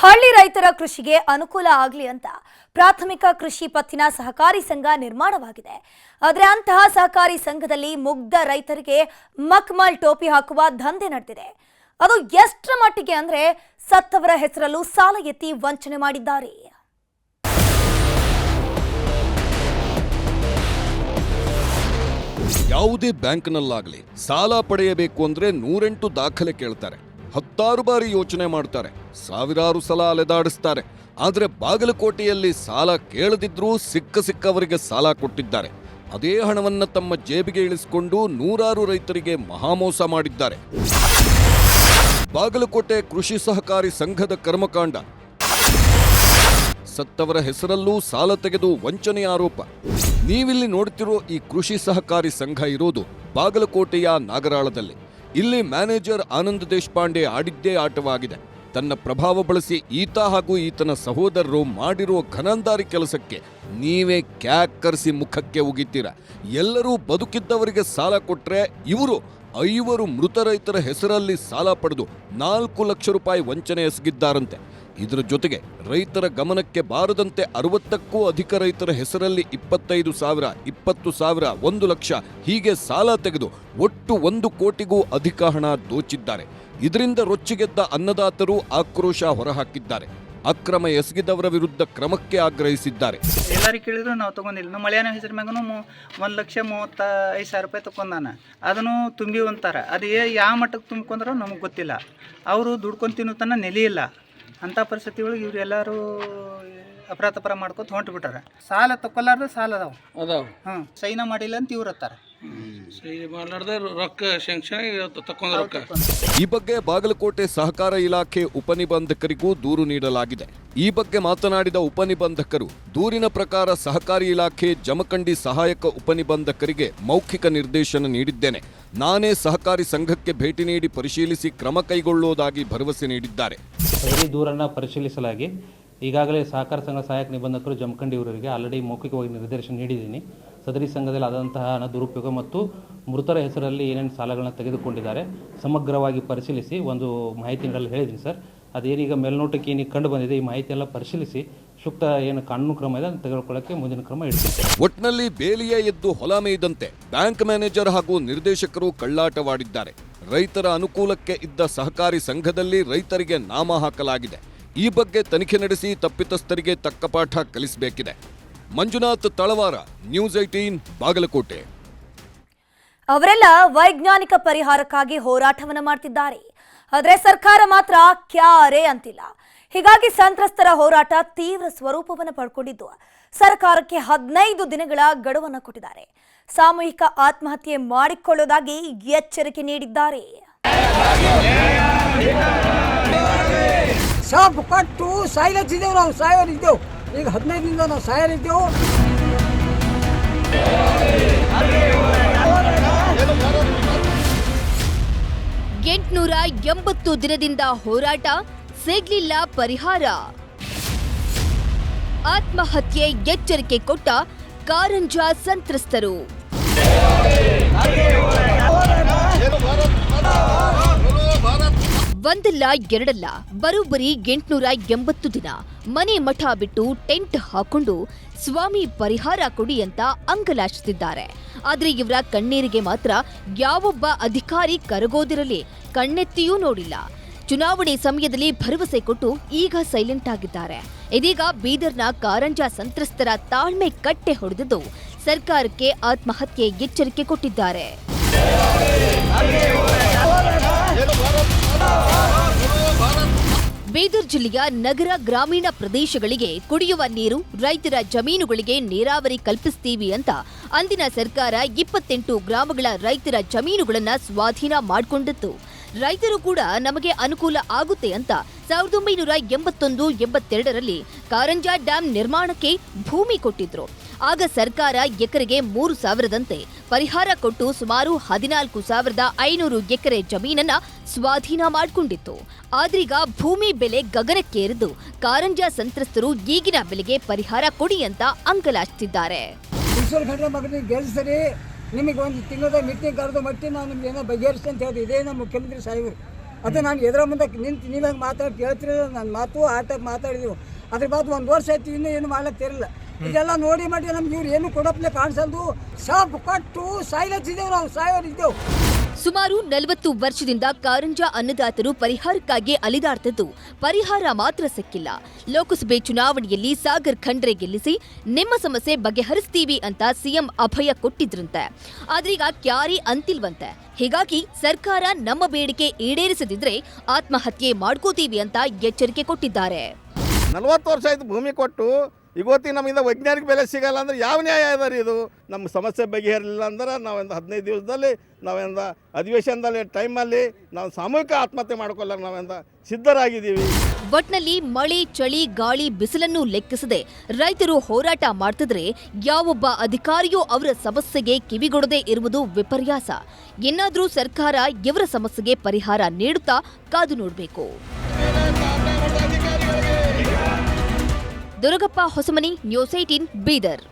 ಹಳ್ಳಿ ರೈತರ ಕೃಷಿಗೆ ಅನುಕೂಲ ಆಗಲಿ ಅಂತ ಪ್ರಾಥಮಿಕ ಕೃಷಿ ಪತ್ತಿನ ಸಹಕಾರಿ ಸಂಘ ನಿರ್ಮಾಣವಾಗಿದೆ. ಆದರೆ ಅಂತಹ ಸಹಕಾರಿ ಸಂಘದಲ್ಲಿ ಮುಗ್ಧ ರೈತರಿಗೆ ಮಕ್ಮಲ್ ಟೋಪಿ ಹಾಕುವ ದಂಧೆ ನಡೆದಿದೆ. ಅದು ಎಷ್ಟರ ಮಟ್ಟಿಗೆ ಅಂದ್ರೆ ಸತ್ತವರ ಹೆಸರಲ್ಲೂ ಸಾಲ ಎತ್ತಿ ವಂಚನೆ ಮಾಡಿದ್ದಾರೆ. ಯಾವುದೇ ಬ್ಯಾಂಕ್ನಲ್ಲಾಗಲಿ ಸಾಲ ಪಡೆಯಬೇಕು ಅಂದ್ರೆ ನೂರೆಂಟು ದಾಖಲೆ ಕೇಳ್ತಾರೆ. ಹತ್ತಾರು ಬಾರಿ ಯೋಚನೆ ಮಾಡ್ತಾರೆ. ಸಾವಿರಾರು ಸಲ ಅಲೆದಾಡಿಸ್ತಾರೆ. ಆದರೆ ಬಾಗಲಕೋಟೆಯಲ್ಲಿ ಸಾಲ ಕೇಳದಿದ್ರೂ ಸಿಕ್ಕ ಸಿಕ್ಕವರಿಗೆ ಸಾಲ ಕೊಟ್ಟಿದ್ದಾರೆ. ಅದೇ ಹಣವನ್ನು ತಮ್ಮ ಜೇಬಿಗೆ ಇಳಿಸಿಕೊಂಡು ನೂರಾರು ರೈತರಿಗೆ ಮಹಾಮೋಸ ಮಾಡಿದ್ದಾರೆ. ಬಾಗಲಕೋಟೆ ಕೃಷಿ ಸಹಕಾರಿ ಸಂಘದ ಕರ್ಮಕಾಂಡ. ಸತ್ತವರ ಹೆಸರಲ್ಲೂ ಸಾಲ ತೆಗೆದು ವಂಚನೆ ಆರೋಪ. ನೀವಿಲ್ಲಿ ನೋಡ್ತಿರೋ ಈ ಕೃಷಿ ಸಹಕಾರಿ ಸಂಘ ಇರೋದು ಬಾಗಲಕೋಟೆಯ ನಾಗರಾಳದಲ್ಲಿ. ಇಲ್ಲಿ ಮ್ಯಾನೇಜರ್ ಆನಂದ್ ದೇಶಪಾಂಡೆ ಆಡಿದ್ದೇ ಆಟವಾಗಿದೆ. ತನ್ನ ಪ್ರಭಾವ ಬಳಸಿ ಈತ ಹಾಗೂ ಈತನ ಸಹೋದರರು ಮಾಡಿರುವ ಘನಂದಾರಿ ಕೆಲಸಕ್ಕೆ ನೀವೇ ಕ್ಯಾಕ್ ಕರೆಸಿ ಮುಖಕ್ಕೆ ಉಗಿತೀರ. ಎಲ್ಲರೂ ಬದುಕಿದ್ದವರಿಗೆ ಸಾಲ ಕೊಟ್ಟರೆ ಇವರು ಐವರು ಮೃತ ರೈತರ ಹೆಸರಲ್ಲಿ ಸಾಲ ಪಡೆದು ನಾಲ್ಕು ಲಕ್ಷ ರೂಪಾಯಿ ವಂಚನೆ ಎಸಗಿದ್ದಾರಂತೆ. ಇದರ ಜೊತೆಗೆ ರೈತರ ಗಮನಕ್ಕೆ ಬಾರದಂತೆ ಅರವತ್ತಕ್ಕೂ ಅಧಿಕ ರೈತರ ಹೆಸರಲ್ಲಿ ಇಪ್ಪತ್ತೈದು ಸಾವಿರ, ಇಪ್ಪತ್ತು ಸಾವಿರ, ಒಂದು ಲಕ್ಷ ಹೀಗೆ ಸಾಲ ತೆಗೆದು ಒಟ್ಟು ಒಂದು ಕೋಟಿಗೂ ಅಧಿಕ ಹಣ ದೋಚಿದ್ದಾರೆ. ಇದರಿಂದ ರೊಚ್ಚಿಗೆದ್ದ ಅನ್ನದಾತರು ಆಕ್ರೋಶ ಹೊರಹಾಕಿದ್ದಾರೆ. ಅಕ್ರಮ ಎಸಗಿದವರ ವಿರುದ್ಧ ಕ್ರಮಕ್ಕೆ ಆಗ್ರಹಿಸಿದ್ದಾರೆ. ಎಲ್ಲರಿಗೆ ಕೇಳಿದ್ರು ನಾವು ತಗೊಂಡಿಲ್ಲ. ನಮ್ಮ ಮಳೆಯನ ಹೆಸರು ಮ್ಯಾಗನು ಒಂದು ಲಕ್ಷ ಮೂವತ್ತ ಐದು ಸಾವಿರ ರೂಪಾಯಿ ತಗೊಂಡಾನ ಅದನ್ನು ತುಂಬಿ ಅಂತಾರೆ ಅದು ಯಾವ ಮಟ್ಟಕ್ಕೆ ತುಂಬ್ಕೊಂಡ್ರೋ ನಮಗೆ ಗೊತ್ತಿಲ್ಲ. ಅವರು ದುಡ್ಕೊಂಡು ತಿನ್ನೋ ತನ ಇಲ್ಲ ಅಂಥ ಪರಿಸ್ಥಿತಿ ಒಳಗೆ ಇವ್ರು ಎಲ್ಲರೂ ಅಪರಾಧ ಪರ ಮಾಡ್ಕೊತ ಹೊಂಟು ಬಿಟ್ಟಾರ ಸಾಲ ತಕ್ಕೊಲಾರ್ದ ಸಾಲ ಅದಾವ. ಅದಾವ. ಹ್ಞೂ ಸೈನ ಮಾಡಿಲ್ಲ ಅಂತ ಇವ್ರು ಹತ್ತಾರ. ಸಹಿ ಮಾಡ್ಲಾರ್ದೆ ರೊಕ್ಕ ಶಂಕ್ಷನ್ ತಕೊಂಡ್ ರೊಕ್ಕ. ಈ ಬಗ್ಗೆ ಬಾಗಲಕೋಟೆ ಸಹಕಾರ ಇಲಾಖೆ ಉಪನಿಬಂಧಕರಿಗೂ ದೂರು ನೀಡಲಾಗಿದೆ. ಈ ಬಗ್ಗೆ ಮಾತನಾಡಿದ ಉಪನಿಬಂಧಕರು ದೂರಿನ ಪ್ರಕಾರ ಸಹಕಾರಿ ಇಲಾಖೆ ಜಮಖಂಡಿ ಸಹಾಯಕ ಉಪನಿಬಂಧಕರಿಗೆ ಮೌಖಿಕ ನಿರ್ದೇಶನ ನೀಡಿದ್ದೇನೆ. ನಾನೇ ಸಹಕಾರಿ ಸಂಘಕ್ಕೆ ಭೇಟಿ ನೀಡಿ ಪರಿಶೀಲಿಸಿ ಕ್ರಮ ಕೈಗೊಳ್ಳುವುದಾಗಿ ಭರವಸೆ ನೀಡಿದ್ದಾರೆ. ದೂರನ್ನು ಪರಿಶೀಲಿಸಲಾಗಿ ಈಗಾಗಲೇ ಸಹಕಾರ ಸಂಘ ಸಹಾಯಕ ನಿಬಂಧಕರು ಜಮಖಂಡಿ ಇವರಿಗೆ ಆಲ್ರೆಡಿ ಮೌಖಿಕವಾಗಿ ನಿರ್ದೇಶನ ನೀಡಿದ್ದೀನಿ. ಸದರಿ ಸಂಘದಲ್ಲಿ ಆದಂತಹ ಹಣ ದುರುಪಯೋಗ ಮತ್ತು ಮೃತರ ಹೆಸರಲ್ಲಿ ಏನೇನು ಸಾಲಗಳನ್ನು ತೆಗೆದುಕೊಂಡಿದ್ದಾರೆ, ಸಮಗ್ರವಾಗಿ ಪರಿಶೀಲಿಸಿ ಒಂದು ಮಾಹಿತಿ ನೀಡಲು ಹೇಳಿದ್ದೀನಿ ಸರ್. ಅದೇನೀಗ ಮೇಲ್ನೋಟಕ್ಕೆ ಏನೀಗ ಕಂಡು ಬಂದಿದೆ. ಈ ಮಾಹಿತಿ ಎಲ್ಲ ಪರಿಶೀಲಿಸಿ ಸೂಕ್ತ ಏನು ಕಾನೂನು ಕ್ರಮ ಇದೆ ಅದನ್ನು ತೆಗೆದುಕೊಳ್ಳೋಕ್ಕೆ ಮುಂದಿನ ಕ್ರಮ ಇಡ್ತೀನಿ. ಒಟ್ಟಿನಲ್ಲಿ ಬೇಲಿಯೇ ಎದ್ದು ಹೊಲ ಮೇಯ್ದಂತೆ ಬ್ಯಾಂಕ್ ಮ್ಯಾನೇಜರ್ ಹಾಗೂ ನಿರ್ದೇಶಕರು ಕಳ್ಳಾಟವಾಡಿದ್ದಾರೆ. ರೈತರ ಅನುಕೂಲಕ್ಕೆ ಇದ್ದ ಸಹಕಾರಿ ಸಂಘದಲ್ಲಿ ರೈತರಿಗೆ ನಾಮ ಹಾಕಲಾಗಿದೆ. ಈ ಬಗ್ಗೆ ತನಿಖೆ ನಡೆಸಿ ತಪ್ಪಿತಸ್ಥರಿಗೆ ತಕ್ಕ ಪಾಠ ಕಲಿಸಬೇಕಿದೆ. Manjunath Talawar news eighteen Bagalkote. ಅವರೆಲ್ಲ ವೈಜ್ಞಾನಿಕ ಪರಿಹಾರಕ್ಕಾಗಿ ಹೋರಾಟವನ್ನ ಮಾಡ್ತಿದ್ದಾರೆ. ಆದರೆ ಸರ್ಕಾರ ಮಾತ್ರ ಕ್ಯಾರೆ ಅಂತಿಲ್ಲ. ಹೀಗಾಗಿ ಸಂತ್ರಸ್ತರ ಹೋರಾಟ ತೀವ್ರ ಸ್ವರೂಪವನ್ನು ಪಡ್ಕೊಂಡಿದ್ದು. ಸರ್ಕಾರಕ್ಕೆ ಹದಿನೈದು ದಿನಗಳ ಗಡುವನ್ನು ಕೊಟ್ಟಿದ್ದಾರೆ. ಸಾಮೂಹಿಕ ಆತ್ಮಹತ್ಯೆ ಮಾಡಿಕೊಳ್ಳೋದಾಗಿ ಎಚ್ಚರಿಕೆ ನೀಡಿದ್ದಾರೆ. ಕೊಟ್ಟು ಈಗ ಹದಿನೈದರಿಂದ ನಾವು ಸಾಯೋರಿದ್ದೆವು ಎಂಟುನೂರ ಎಂಬತ್ತು ದಿನದಿಂದ ಹೋರಾಟ, ಸಿಗ್ಲಿಲ್ಲ ಪರಿಹಾರ. ಆತ್ಮಹತ್ಯೆ ಎಚ್ಚರಿಕೆ ಕೊಟ್ಟ ಕಾರಂಜ ಸಂತ್ರಸ್ತರು. ಒಂದಲ್ಲ, ಎರಡಲ್ಲ, ಬರೋಬ್ಬರಿ ಎಂಟುನೂರ ಎಂಬತ್ತು ದಿನ. ಮನೆ ಮಠ ಬಿಟ್ಟು ಟೆಂಟ್ ಹಾಕೊಂಡು ಸ್ವಾಮಿ ಪರಿಹಾರ ಕೊಡಿ ಅಂತ ಅಂಗಲಾಚಿಸಿದ್ದಾರೆ. ಆದ್ರೆ ಇವರ ಕಣ್ಣೀರಿಗೆ ಮಾತ್ರ ಯಾವೊಬ್ಬ ಅಧಿಕಾರಿ ಕರಗೋದಿರಲಿ, ಕಣ್ಣೆತ್ತಿಯೂ ನೋಡಿಲ್ಲ. ಚುನಾವಣೆ ಸಮಯದಲ್ಲಿ ಭರವಸೆ ಕೊಟ್ಟು ಈಗ ಸೈಲೆಂಟ್ ಆಗಿದ್ದಾರೆ. ಇದೀಗ ಬೀದರ್ನ ಕಾರಂಜಾ ಸಂತ್ರಸ್ತರ ತಾಳ್ಮೆ ಕಟ್ಟೆ ಹೊಡೆದಿದ್ದು ಸರ್ಕಾರಕ್ಕೆ ಆತ್ಮಹತ್ಯೆ ಎಚ್ಚರಿಕೆ ಕೊಟ್ಟಿದ್ದಾರೆ. ಜಿಲ್ಲೆಯ ನಗರ ಗ್ರಾಮೀಣ ಪ್ರದೇಶಗಳಿಗೆ ಕುಡಿಯುವ ನೀರು, ರೈತರ ಜಮೀನುಗಳಿಗೆ ನೀರಾವರಿ ಕಲ್ಪಿಸ್ತೀವಿ ಅಂತ ಅಂದಿನ ಸರ್ಕಾರ ಇಪ್ಪತ್ತೆಂಟು ಗ್ರಾಮಗಳ ರೈತರ ಜಮೀನುಗಳನ್ನು ಸ್ವಾಧೀನ ಮಾಡಿಕೊಂಡಿತ್ತು. ರೈತರು ಕೂಡ ನಮಗೆ ಅನುಕೂಲ ಆಗುತ್ತೆ ಅಂತ ಸಾವಿರದ ಒಂಬೈನೂರ ಎಂಬತ್ತೊಂದು, ಎಂಬತ್ತೆರಡರಲ್ಲಿ ಕಾರಂಜಾ ಡ್ಯಾಂ ನಿರ್ಮಾಣಕ್ಕೆ ಭೂಮಿ ಕೊಟ್ಟಿದ್ರು. ಆಗ ಸರ್ಕಾರ ಎಕರೆಗೆ ಮೂರು ಸಾವಿರದಂತೆ ಪರಿಹಾರ ಕೊಟ್ಟು ಸುಮಾರು ಹದಿನಾಲ್ಕು ಸಾವಿರದ ಐನೂರು ಎಕರೆ ಜಮೀನನ್ನ ಸ್ವಾಧೀನ ಮಾಡಿಕೊಂಡಿತ್ತು. ಆದ್ರೀಗ ಭೂಮಿ ಬೆಲೆ ಗಗನಕ್ಕೇರಿದ್ದು ಕಾರಂಜಾ ಸಂತ್ರಸ್ತರು ಈಗಿನ ಬೆಲೆಗೆ ಪರಿಹಾರ ಕೊಡಿ ಅಂತ ಅಂಗಲಾಚ್ತಿದ್ದಾರೆ. ನಿಮಗೆ ಒಂದು ತಿಂಗಳದ ಮೀಟಿಂಗ್ ಕರೆದು ಮಟ್ಟಿ ನಾನು ನಿಮ್ಗೆ ಏನೋ ಬಗೆಹರಿಸಿ ಅಂತ ಹೇಳಿದೆ. ಇದೇ ನಮ್ಮ ಮುಖ್ಯಮಂತ್ರಿ ಸಾಹೇಬರು. ಅದು ನಾನು ಎದುರ ಮುಂದೆ ನಿಂತು ನೀವಾಗ ಮಾತಾಡಿ ಕೇಳ್ತಿರೋ ನನ್ನ ಮಾತು ಆಟ ಮಾತಾಡಿದೀವಿ. ಅದ್ರ ಬಾದ್ ಒಂದು ವರ್ಷ ಆಯ್ತು, ಇನ್ನೂ ಏನು ಮಾಡ್ಲತ್ತಿರಲಿಲ್ಲ ಇದೆಲ್ಲ ನೋಡಿ ಮಾಡಿ ನಮ್ಗೆ ಇವ್ರು ಏನು ಕೊಡಪ್ಲೆ ಕಾಣಿಸಲ್ದು. ಸಾಕು ಕಟ್ಟು ಸೈಲೆನ್ಸ್ ಇದ್ದೇವೆ ನಾವು ಸಾಯೋರಿದ್ದೇವೆ ಸುಮಾರು ನಲವತ್ತು ವರ್ಷದಿಂದ ಕಾರಂಜ ಅನ್ನದಾತರು ಪರಿಹಾರಕ್ಕಾಗಿ ಅಲಿದಾಡ್ತಿದ್ದು. ಪರಿಹಾರ ಮಾತ್ರ ಸಿಕ್ಕಿಲ್ಲ. ಲೋಕಸಭೆ ಚುನಾವಣೆಯಲ್ಲಿ ಸಾಗರ್ ಖಂಡ್ರೆ ಗೆಲ್ಲಿಸಿ ನಿಮ್ಮ ಸಮಸ್ಯೆ ಬಗೆಹರಿಸ್ತೀವಿ ಅಂತ ಸಿಎಂ ಅಭಯ ಕೊಟ್ಟಿದ್ರಂತೆ. ಆದ್ರೀಗ ಕ್ಯಾರಿ ಅಂತಿಲ್ವಂತೆ. ಹೀಗಾಗಿ ಸರ್ಕಾರ ನಮ್ಮ ಬೇಡಿಕೆ ಈಡೇರಿಸದಿದ್ರೆ ಆತ್ಮಹತ್ಯೆ ಮಾಡ್ಕೋತೀವಿ ಅಂತ ಎಚ್ಚರಿಕೆ ಕೊಟ್ಟಿದ್ದಾರೆ. ನಲವತ್ತು ವರ್ಷ ಆಯ್ತು ಭೂಮಿ ಕೊಟ್ಟು ಇವತ್ತಿಗೆ ನಮ್ಮಿಂದ ವೈಜ್ಞಾನಿಕ ಬೆಲೆ ಸಿಗಲ್ಲ ಅಂದ್ರೆ ಯಾವ ನ್ಯಾಯ ಅದ ರೀ ಇದು? ನಮ್ಮ ಸಮಸ್ಯೆ ಬಗೆಹರಿಲಿಲ್ಲ ಅಂದ್ರೆ ನಾವೊಂದು ಹದಿನೈದು ದಿವಸದಲ್ಲಿ, ನಾವೆಂದ ಅಧಿವೇಶನದಲ್ಲಿ ಟೈಮಲ್ಲಿ ನಾವು ಸಾಮೂಹಿಕ ಆತ್ಮಹತ್ಯೆ ಮಾಡ್ಕೊಳ್ಳೋಕೆ ನಾವೆಂದ ಸಿದ್ಧರಾಗಿದ್ದೀವಿ. ಒಟ್ನಲ್ಲಿ ಮಳೆ, ಚಳಿ, ಗಾಳಿ, ಬಿಸಿಲನ್ನು ಲೆಕ್ಕಿಸದೆ ರೈತರು ಹೋರಾಟ ಮಾಡ್ತಿದ್ರೆ ಯಾವೊಬ್ಬ ಅಧಿಕಾರಿಯೂ ಅವರ ಸಮಸ್ಯೆಗೆ ಕಿವಿಗೊಡದೆ ಇರುವುದು ವಿಪರ್ಯಾಸ. ಇನ್ನಾದರೂ ಸರ್ಕಾರ ಇವರ ಸಮಸ್ಯೆಗೆ ಪರಿಹಾರ ನೀಡುತ್ತಾ ಕಾದು ನೋಡಬೇಕು. Durgappa Hosamani news eighteen Bidar